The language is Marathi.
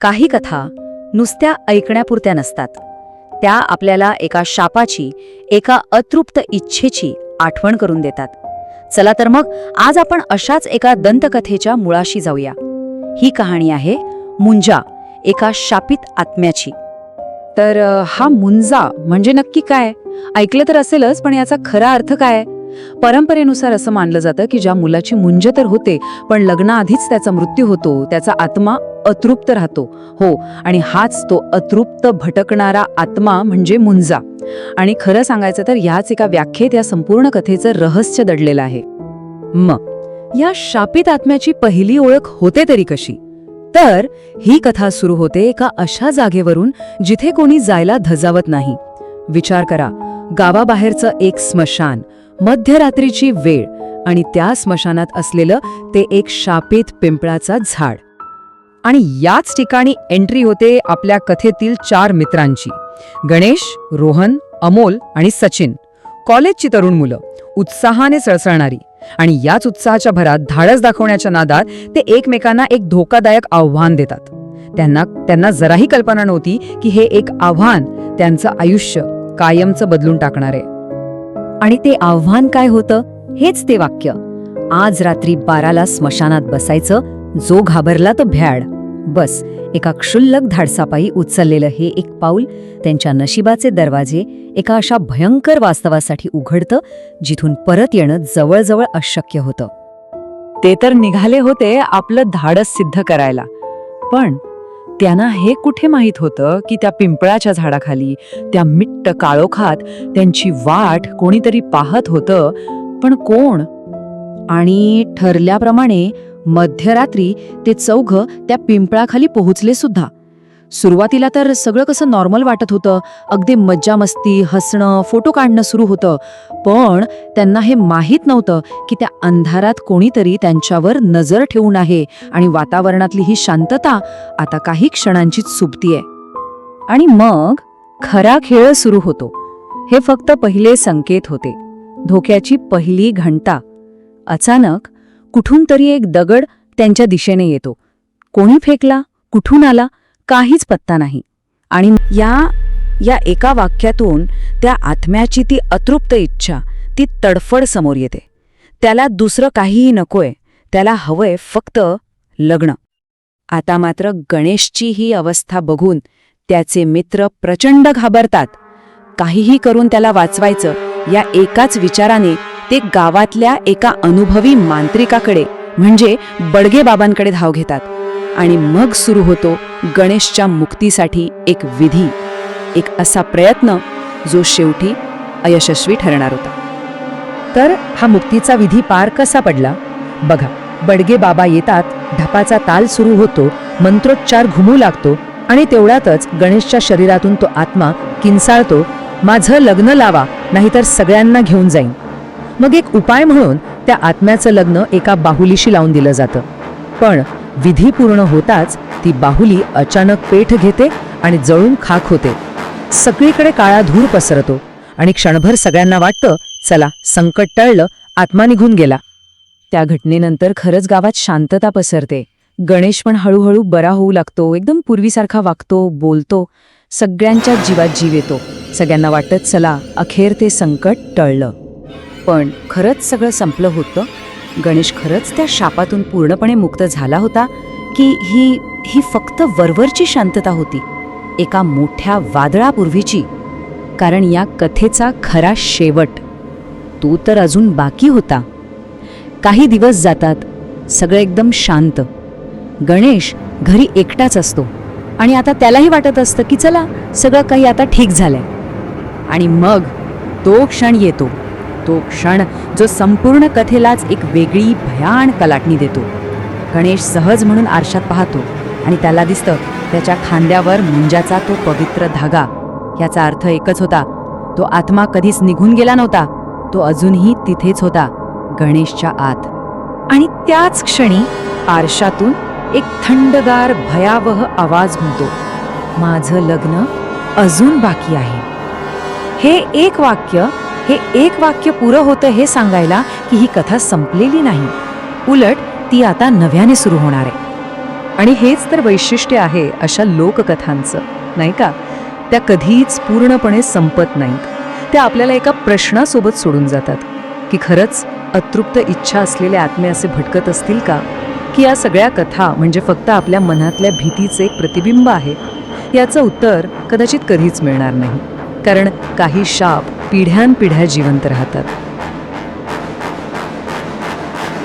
काही कथा नुसत्या ऐकण्यापुरत्या नसतात. त्या आपल्याला एका शापाची एका अतृप्त इच्छेची आठवण करून देतात. चला तर मग आज आपण अशाच एका दंतकथेच्या मुळाशी जाऊया. ही कहाणी आहे मुंजा एका शापित आत्म्याची. तर हा मुंजा म्हणजे नक्की काय? ऐकलं तर असेलच पण याचा खरा अर्थ काय? परंपरेनुसार असं मानलं जातं की ज्या मुलाची मुंज तर होते पण लग्नाआधीच त्याचा मृत्यू होतो त्याचा आत्मा अतृप्त राहतो. हो आणि हाच तो अतृप्त भटकणारा आत्मा म्हणजे मुंजा. आणि खरं सांगायचं तर याच एका व्याख्येत या संपूर्ण कथेचं रहस्य दडलेलं आहे. मग या शापित आत्म्याची पहिली ओळख होते तरी कशी? तर ही कथा सुरू होते एका अशा जागेवरून जिथे कोणी जायला धजावत नाही. विचार करा गावाबाहेरचं एक स्मशान मध्यरात्रीची वेळ आणि त्या स्मशानात असलेलं ते एक शापित पिंपळाचा झाड. आणि याच ठिकाणी एंट्री होते आपल्या कथेतील चार मित्रांची. गणेश रोहन अमोल आणि सचिन. कॉलेजची तरुण मुलं. उत्साहाने सळसळणारी. आणि याच उत्साहाच्या भरात धाडस दाखवण्याच्या नादात ते एकमेकांना एक धोकादायक आव्हान देतात. त्यांना त्यांना जराही कल्पना नव्हती की हे एक आव्हान त्यांचं आयुष्य कायमचं बदलून टाकणार. आहे आणि ते आव्हान काय होतं हेच ते वाक्य. आज रात्री बाराला स्मशानात बसायचं जो घाबरला तो भ्याड. बस एका क्षुल्लक धाडसापायी उचललेलं हे एक पाऊल त्यांच्या नशिबाचे दरवाजे एका अशा भयंकर वास्तवासाठी उघडतं जिथून परत येणं जवळजवळ अशक्य होतं. ते तर निघाले होते आपलं धाडस सिद्ध करायला. पण त्यांना हे कुठे माहीत होतं की त्या पिंपळाच्या झाडाखाली त्या मिट्ट काळोखात त्यांची वाट कोणीतरी पाहत होतं? पण कोण? आणि ठरल्याप्रमाणे मध्यरात्री ते चौघ त्या पिंपळाखाली पोहोचले सुद्धा. सुरुवातीला तर सगळं कसं नॉर्मल वाटत होतं. अगदी मज्जा मस्ती हसणं फोटो काढणं सुरू होतं. पण त्यांना हे माहीत नव्हतं की त्या अंधारात कोणीतरी त्यांच्यावर नजर ठेवून आहे आणि वातावरणातली ही शांतता आता काही क्षणांचीच सुबतीये आणि मग खरा खेळ सुरू होतो. हे फक्त पहिले संकेत होते. धोक्याची पहिली घंटा. अचानक कुठून तरी एक दगड त्यांच्या दिशेने येतो. कोणी फेकला? कुठून आला? काहीच पत्ता नाही. आणि या या एका वाक्यातून त्या आत्म्याची ती अतृप्त इच्छा ती तडफड समोर येते. त्याला दुसरं काहीही नकोय त्याला हवंय फक्त लग्न. आता मात्र गणेशची ही अवस्था बघून त्याचे मित्र प्रचंड घाबरतात. काहीही करून त्याला वाचवायचं या एकाच विचाराने ते गावातल्या एका अनुभवी मांत्रिकाकडे म्हणजे बडगेबाबांकडे धाव घेतात. आणि मग सुरू होतो गणेशच्या मुक्तीसाठी एक विधी एक असा प्रयत्न जो शेवटी अयशस्वी ठरणार होता. तर हा मुक्तीचा विधी पार कसा पडला? बघा बडगे बाबा येतात ढपाचा ताल सुरू होतो मंत्रोच्चार घुमू लागतो आणि तेवढ्यातच गणेशच्या शरीरातून तो आत्मा किंचाळतो माझं लग्न लावा नाहीतर सगळ्यांना घेऊन जाईन. मग एक उपाय म्हणून त्या आत्म्याचं लग्न एका बाहुलीशी लावून दिलं जातं. पण विधी पूर्ण होताच ती बाहुली अचानक पेठ घेते आणि जळून खाक होते. सगळीकडे काळा धूर पसरतो आणि क्षणभर सगळ्यांना वाटतं चला संकट टळलं आत्मा निघून गेला. त्या घटनेनंतर खरंच गावात शांतता पसरते. गणेश पण हळूहळू बरा होऊ लागतो एकदम पूर्वीसारखा वागतो बोलतो. सगळ्यांच्या जीवात जीव येतो. सगळ्यांना वाटत चला अखेर ते संकट टळलं. पण खरंच सगळं संपलं होतं? गणेश खरंच त्या शापातून पूर्णपणे मुक्त झाला होता की ही ही फक्त वरवरची शांतता होती एका मोठ्या वादळापूर्वीची. कारण या कथेचा खरा शेवट तो तर अजून बाकी होता. काही दिवस जातात सगळं एकदम शांत. गणेश घरी एकटाच असतो आणि आता त्यालाही वाटत असतं की चला सगळं काही आता ठीक झालंय. आणि मग तो क्षण येतो. तो क्षण जो संपूर्ण कथेलाच एक वेगळी भयान कलाटणी देतो. गणेश सहज म्हणून आरशात पाहतो आणि त्याला दिसतं त्याच्या खांद्यावर मुंजाचा तो पवित्र धागा. याचा अर्थ एकच होता तो आत्मा कधीच निघून गेला नव्हता तो अजूनही तिथेच होता गणेशच्या आत. आणि त्याच क्षणी आरशातून एक थंडगार भयावह आवाज म्हणतो माझं लग्न अजून बाकी आहे. हे एक वाक्य हे एक वाक्य पुरं होतं हे सांगायला की ही कथा संपलेली नाही. उलट ती आता नव्याने सुरू होणार आहे. आणि हेच तर वैशिष्ट्य आहे अशा लोककथांचं नाही का? त्या कधीच पूर्णपणे संपत नाहीत. त्या आपल्याला एका प्रश्नासोबत सोडून जातात. की खरंच अतृप्त इच्छा असलेले आत्मे असे भटकत असतील का? की या सगळ्या कथा म्हणजे फक्त आपल्या मनातल्या भीतीचे एक प्रतिबिंब आहे? याचं उत्तर कदाचित कधीच मिळणार नाही. कारण काही शाप पिढ्यानपिढ्या जिवंत राहतात.